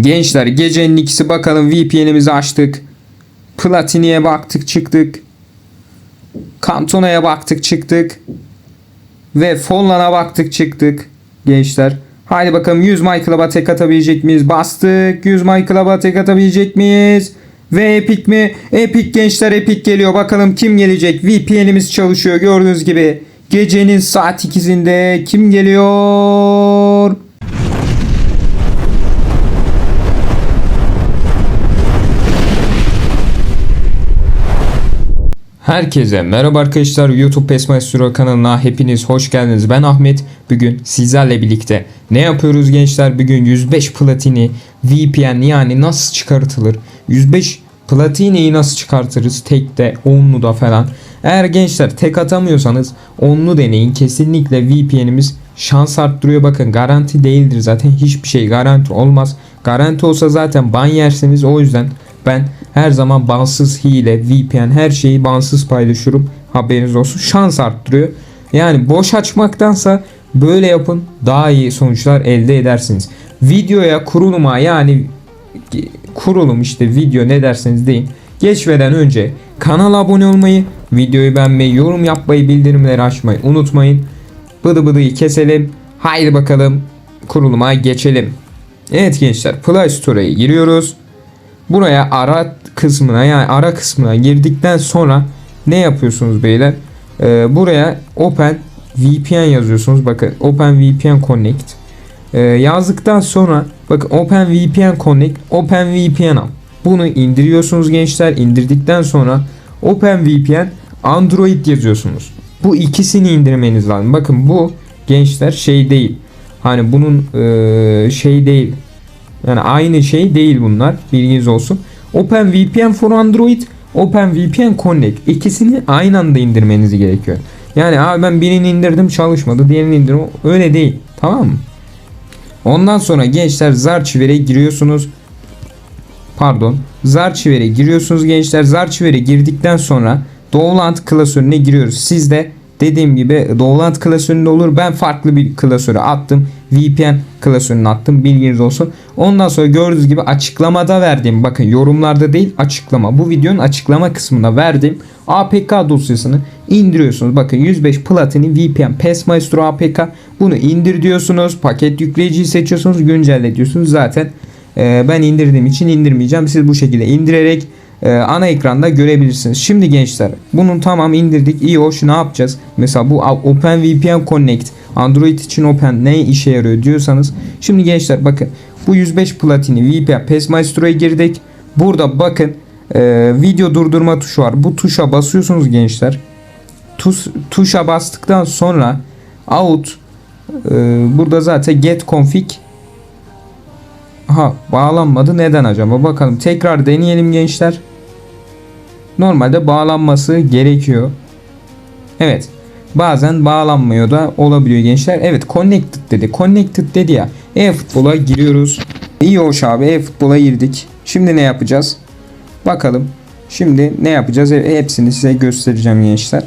Gençler gecenin ikisi bakalım VPN'imizi açtık. Platini'ye baktık çıktık. Kantona'ya baktık çıktık. Ve Follan'a baktık çıktık. Gençler. Haydi bakalım 100 My Club'a tek atabilecek miyiz? Bastık. 100 My Club'a tek atabilecek miyiz? Ve Epic mi? Epic gençler Epic geliyor. Bakalım kim gelecek? VPN'imiz çalışıyor gördüğünüz gibi. Gecenin saat ikisinde kim geliyor? Herkese merhaba arkadaşlar YouTube Pesmaestro kanalına hepiniz hoş geldiniz. Ben Ahmet. Bugün sizlerle birlikte ne yapıyoruz gençler? Bugün 105 platini VPN yani nasıl çıkartılır? 105 platiniyi nasıl çıkartırız? Tekte, onlu da falan. Eğer gençler tek atamıyorsanız onlu deneyin. Kesinlikle VPN'imiz şans arttırıyor. Bakın garanti değildir zaten. Hiçbir şey garanti olmaz. Garanti olsa zaten ban yersiniz. O yüzden ben her zaman bansız hile, VPN her şeyi bansız paylaşıyorum. Haberiniz olsun. Şans arttırıyor. Yani boş açmaktansa böyle yapın. Daha iyi sonuçlar elde edersiniz. Videoya kuruluma yani kurulum işte video ne derseniz deyin. Geçmeden önce kanala abone olmayı, videoyu beğenmeyi, yorum yapmayı, bildirimleri açmayı unutmayın. Bıdı bıdıyı keselim. Haydi bakalım kuruluma geçelim. Evet gençler Play Store'a giriyoruz. Buraya ara kısmına yani ara kısmına girdikten sonra ne yapıyorsunuz beyler? Ee, buraya Open VPN yazıyorsunuz. Bakın Open VPN Connect. Ee, yazdıktan sonra bakın Open VPN Connect, Open VPN al. Bunu indiriyorsunuz gençler. İndirdikten sonra Open VPN Android yazıyorsunuz. Bu ikisini indirmeniz lazım. Bakın bu gençler şey değil. Hani bunun e, şey değil. Yani aynı şey değil bunlar. Bilginiz olsun. OpenVPN for Android, OpenVPN Connect. İkisini aynı anda indirmeniz gerekiyor. Yani abi ben birini indirdim çalışmadı. Diğerini indirdim. Öyle değil. Tamam mı? Ondan sonra gençler Zarchiver'e giriyorsunuz. Pardon. Zarchiver'e giriyorsunuz gençler. Zarchiver'e girdikten sonra Dovland klasörüne giriyoruz. Siz de dediğim gibi Dovland klasöründe olur. Ben farklı bir klasöre attım. VPN klasörüne attım. Bilginiz olsun. Ondan sonra gördüğünüz gibi açıklamada verdiğim bakın yorumlarda değil açıklama. Bu videonun açıklama kısmına verdiğim APK dosyasını indiriyorsunuz. Bakın 105 Platini VPN Passmaestro APK. Bunu indir diyorsunuz. Paket yükleyiciyi seçiyorsunuz. Güncelle diyorsunuz. Zaten e, ben indirdiğim için indirmeyeceğim. Siz bu şekilde indirerek e, ana ekranda görebilirsiniz. Şimdi gençler bunun tamam indirdik. iyi hoş ne yapacağız? Mesela bu OpenVPN Connect Android için Open ne işe yarıyor diyorsanız. Şimdi gençler bakın bu 105 platini VPN Passmaestro'ya girdik. Burada bakın e, video durdurma tuşu var. Bu tuşa basıyorsunuz gençler. Tuş, tuşa bastıktan sonra out e, burada zaten get config Ha bağlanmadı. Neden acaba? Bakalım. Tekrar deneyelim gençler. Normalde bağlanması gerekiyor. Evet. Bazen bağlanmıyor da olabiliyor gençler. Evet connected dedi. Connected dedi ya. E-futbola giriyoruz. İyi hoş abi e-futbola girdik. Şimdi ne yapacağız? Bakalım. Şimdi ne yapacağız? E, Hepsini size göstereceğim gençler.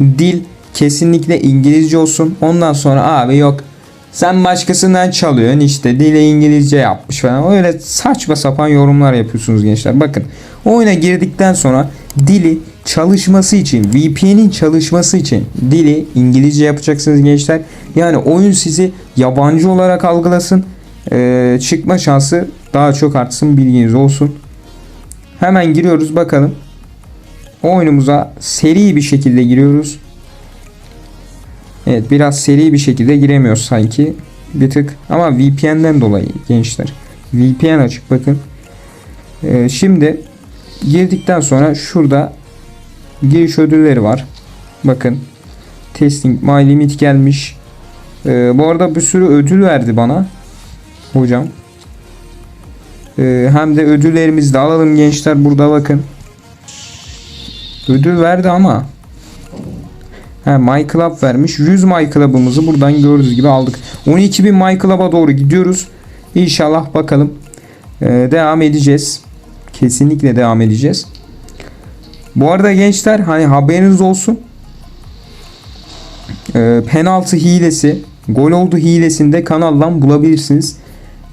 Dil kesinlikle İngilizce olsun. Ondan sonra abi yok sen başkasından çalıyorsun işte dile İngilizce yapmış falan. Öyle saçma sapan yorumlar yapıyorsunuz gençler. Bakın oyuna girdikten sonra dili çalışması için VPN'in çalışması için dili İngilizce yapacaksınız gençler. Yani oyun sizi yabancı olarak algılasın. Ee, çıkma şansı daha çok artsın bilginiz olsun. Hemen giriyoruz bakalım. Oyunumuza seri bir şekilde giriyoruz. Evet biraz seri bir şekilde giremiyoruz sanki. Bir tık ama VPN'den dolayı gençler. VPN açık bakın. Ee, şimdi girdikten sonra şurada giriş ödülleri var. Bakın. Testing my limit gelmiş. Ee, bu arada bir sürü ödül verdi bana. Hocam. Ee, hem de ödüllerimizi de alalım gençler. Burada bakın. Ödül verdi ama He, My Club vermiş. 100 My Club'ımızı buradan gördüğünüz gibi aldık. 12.000 My Club'a doğru gidiyoruz. İnşallah bakalım. Ee, devam edeceğiz. Kesinlikle devam edeceğiz. Bu arada gençler hani haberiniz olsun. Ee, penaltı hilesi, gol oldu hilesinde kanaldan bulabilirsiniz.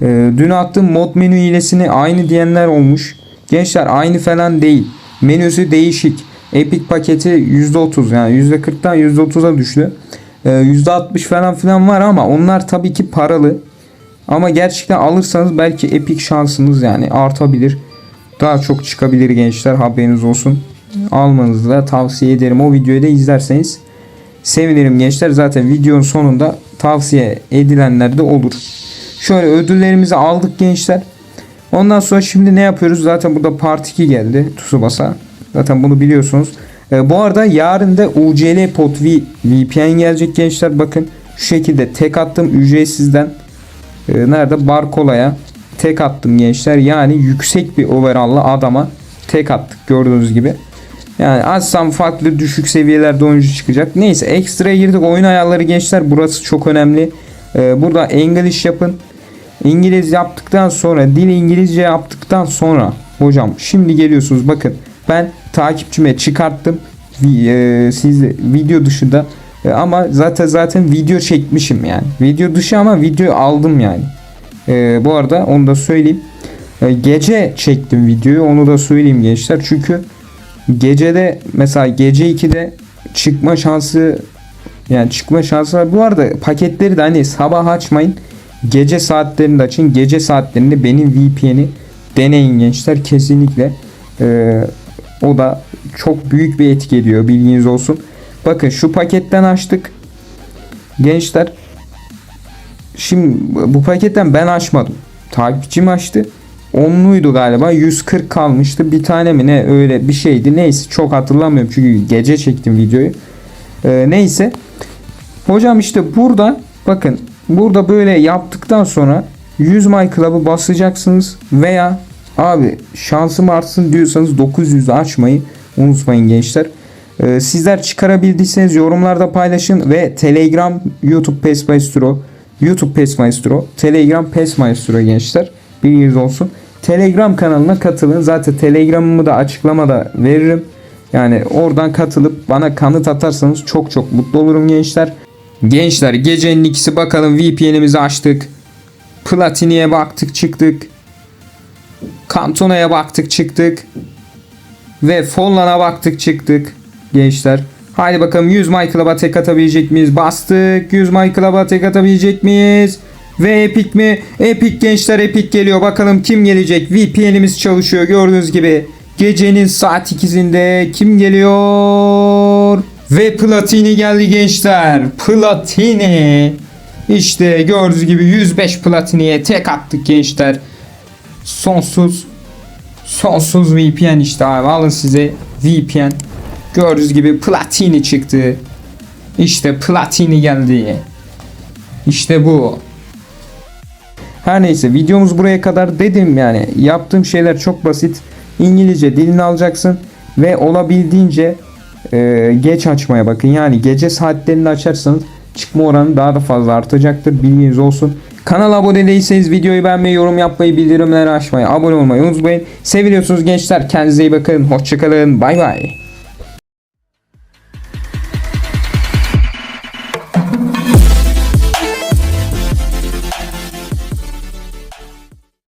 Ee, dün attığım mod menü hilesini aynı diyenler olmuş. Gençler aynı falan değil. Menüsü değişik. Epic paketi %30 yani %40'dan %30'a düştü. Ee, %60 falan filan var ama onlar tabii ki paralı. Ama gerçekten alırsanız belki Epic şansınız yani artabilir. Daha çok çıkabilir gençler haberiniz olsun. Almanızı da tavsiye ederim. O videoyu da izlerseniz sevinirim gençler. Zaten videonun sonunda tavsiye edilenler de olur. Şöyle ödüllerimizi aldık gençler. Ondan sonra şimdi ne yapıyoruz? Zaten burada Part 2 geldi Tsubasa. Zaten bunu biliyorsunuz. Ee, bu arada yarın da UCL Pod V VPN gelecek gençler. Bakın şu şekilde tek attım ücretsizden. Ee, nerede? Barkola'ya tek attım gençler. Yani yüksek bir overall'la adama tek attık gördüğünüz gibi. Yani azsam farklı düşük seviyelerde oyuncu çıkacak. Neyse ekstra girdik oyun ayarları gençler. Burası çok önemli. Ee, burada English yapın. İngiliz yaptıktan sonra dil İngilizce yaptıktan sonra hocam şimdi geliyorsunuz bakın ben takipçime çıkarttım e, siz video dışında E, ama zaten zaten video çekmişim yani video dışı ama video aldım yani E, bu arada onu da söyleyeyim E, gece çektim videoyu onu da söyleyeyim gençler çünkü gecede mesela gece 2'de çıkma şansı yani çıkma şansı var. Bu arada paketleri de hani sabah açmayın. Gece saatlerinde açın. Gece saatlerinde benim VPN'i deneyin gençler kesinlikle. Ee, o da çok büyük bir etki ediyor bilginiz olsun. Bakın şu paketten açtık. Gençler şimdi bu paketten ben açmadım. Takipçim açtı. Onluydu galiba. 140 kalmıştı. Bir tane mi ne öyle bir şeydi. Neyse çok hatırlamıyorum çünkü gece çektim videoyu. Ee, neyse. Hocam işte burada bakın burada böyle yaptıktan sonra 100 My Club'ı basacaksınız veya abi şansım artsın diyorsanız 900'ü açmayı unutmayın gençler. Ee, sizler çıkarabildiyseniz yorumlarda paylaşın ve Telegram YouTube Pes Maestro YouTube Pes Maestro Telegram Pes Maestro gençler bilginiz olsun. Telegram kanalına katılın. Zaten Telegram'ımı da açıklamada veririm. Yani oradan katılıp bana kanıt atarsanız çok çok mutlu olurum gençler. Gençler gecenin ikisi bakalım VPN'imizi açtık. Platini'ye baktık çıktık. Kantona'ya baktık çıktık. Ve Follan'a baktık çıktık. Gençler. Haydi bakalım 100 My Club'a tek atabilecek miyiz? Bastık. 100 My Club'a tek atabilecek miyiz? Ve Epic mi? Epic gençler Epic geliyor. Bakalım kim gelecek? VPN'imiz çalışıyor gördüğünüz gibi. Gecenin saat ikisinde kim geliyor? Ve Platini geldi gençler. Platini. İşte gördüğünüz gibi 105 Platini'ye tek attık gençler. Sonsuz sonsuz VPN işte abi alın size VPN. Gördüğünüz gibi Platini çıktı. İşte Platini geldi. İşte bu. Her neyse videomuz buraya kadar dedim yani yaptığım şeyler çok basit. İngilizce dilini alacaksın ve olabildiğince e, geç açmaya bakın. Yani gece saatlerinde açarsanız çıkma oranı daha da fazla artacaktır. Bilginiz olsun. Kanala abone değilseniz videoyu beğenmeyi, yorum yapmayı, bildirimleri açmayı, abone olmayı unutmayın. Seviliyorsunuz gençler. Kendinize iyi bakın. Hoşçakalın. Bay bay.